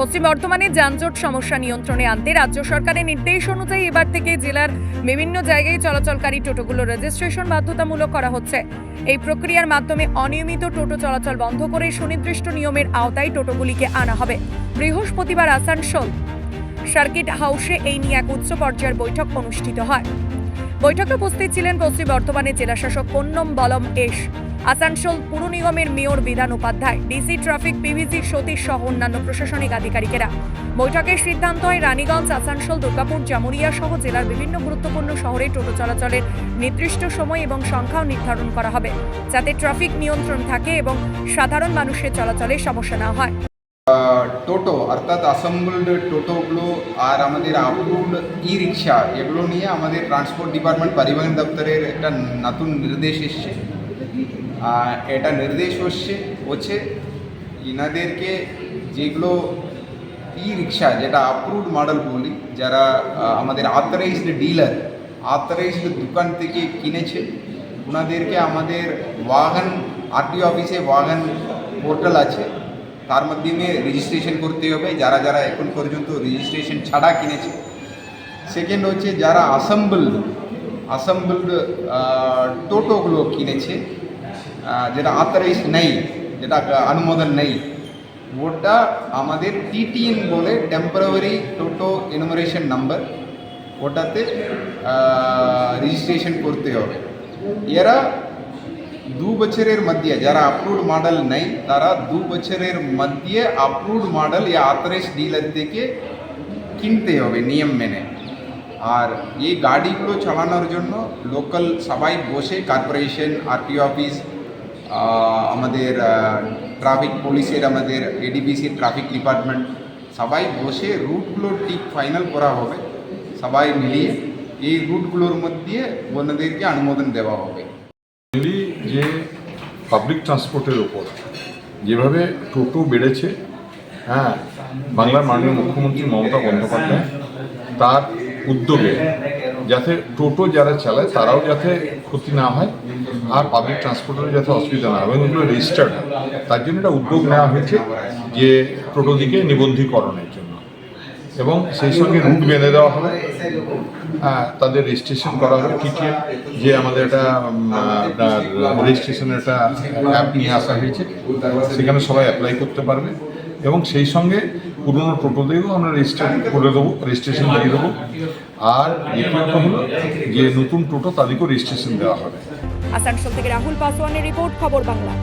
পশ্চিম বর্ধমানে যানজট সমস্যা নিয়ন্ত্রণে আনতে রাজ্য সরকারের নির্দেশ অনুযায়ী এবার থেকে জেলার বিভিন্ন জায়গায় চলাচলকারী টোটোগুলোর রেজিস্ট্রেশন বাধ্যতামূলক করা হচ্ছে। এই প্রক্রিয়ার মাধ্যমে অনিয়মিত টোটো চলাচল বন্ধ করে সুনির্দিষ্ট নিয়মের আওতায় টোটোগুলিকে আনা হবে। বৃহস্পতিবার আসানসোল সার্কিট হাউসে এই নিয়ে এক উচ্চ পর্যায়ের বৈঠক অনুষ্ঠিত হয়। বৈঠকে উপস্থিত ছিলেন পশ্চিম বর্ধমানের জেলাশাসক পন্নম বলম এস। আসানসোল পুর নিগমের mayor Bidhan Upadhyay, DC traffic PVC Satish সহ অন্যান্য প্রশাসনিক আধিকারিকেরা। বৈঠকের সিদ্ধান্ত হয় রানীগঞ্জ, আসানসোল, দুর্গাপুর, জামুরিয়া সহ জেলার বিভিন্ন গুরুত্বপূর্ণ শহরে টোটো চলাচলের নির্দিষ্ট সময় এবং সংখ্যাও নির্ধারণ করা হবে, যাতে ট্রাফিক নিয়ন্ত্রণ থাকে এবং সাধারণ মানুষের চলাচলে সমস্যা না হয়। টোটো, অর্থাৎ অ্যাসেম্বলড টোটোগুলো আর আমাদের আপলোড ই রিক্সা এগুলো নিয়ে আমাদের ট্রান্সপোর্ট ডিপার্টমেন্ট পরিবহন দপ্তরের একটা নতুন নির্দেশ এসছে। এটা নির্দেশ হচ্ছে হচ্ছে ইনাদেরকে যেগুলো ই রিক্সা, যেটা অ্যাপ্রুভড মডেল বলি, যারা আমাদের অথরাইজড ডিলার অথরাইজড দোকান থেকে কিনেছে ওনাদেরকে আমাদের ওয়াগন আরটি অফিসে ওয়াগন পোর্টাল আছে, তার মাধ্যমে রেজিস্ট্রেশন করতে হবে, যারা যারা এখন পর্যন্ত রেজিস্ট্রেশন ছাড়া কিনেছে। সেকেন্ড হচ্ছে যারা অ্যাসেম্বলড অ্যাসেম্বলড টোটোগুলো কিনেছে যেটা অথরাইজ নেই, যেটা অনুমোদন নেই, ওটা আমাদের টিটিএন বলে টেম্পোরারি টোটো এনুমারেশন নাম্বার ওটাতে রেজিস্ট্রেশন করতে হবে। এরা দু বছরের মধ্যে, যারা অ্যাপ্রুভড মডেল নেই, তারা দু বছরের মধ্যে অ্যাপ্রুভড মডেল या অথরাইজ ডিলার থেকে কিনতে হবে নিয়ম মেনে। আর এই গাড়িগুলো চালানোর জন্য লোকাল সবাই বসে কর্পোরেশন আরটিও অফিস আমাদের ট্রাফিক পুলিশের আমাদের এডিবিসির ট্রাফিক ডিপার্টমেন্ট সবাই বসে রুটগুলো ঠিক ফাইনাল করা হবে। সবাই মিলিয়ে এই রুটগুলোর মধ্যে ওনাদেরকে অনুমোদন দেওয়া হবে। যে পাবলিক ট্রান্সপোর্টের ওপর যেভাবে টোটো বেড়েছে হ্যাঁ বাংলার মাননীয় মুখ্যমন্ত্রী মমতা বন্দ্যোপাধ্যায়, তার উদ্যোগে যাতে টোটো যারা চালায়, তারাও যাতে ক্ষতি না হয় আর পাবলিক ট্রান্সপোর্টের যাতে অসুবিধা না হয়। এবং এগুলো রেজিস্টার্ড তার জন্য একটা উদ্যোগ নেওয়া হয়েছে যে টোটো দিকে নিবন্ধীকরণের জন্য। এবং সেই সঙ্গে রুট বেঁধে দেওয়া হবে। তাদের রেজিস্ট্রেশন করা হবে। টিটিএম যে আমাদের একটা রেজিস্ট্রেশনের একটা অ্যাপ নিয়ে আসা হয়েছে। সেখানে সবাই অ্যাপ্লাই করতে পারবে। এবং সেই সঙ্গে পুরনো টোটোতেও আমরা রেজিস্টার করে দেবো রেজিস্ট্রেশন দিয়ে দেবো। আর দ্বিতীয়ত হলো যে নতুন টোটো তাদেরকেও রেজিস্ট্রেশন দেওয়া হবে। আসানসোল থেকে রাহুল পাসওয়ানের রিপোর্ট, খবর বাংলা।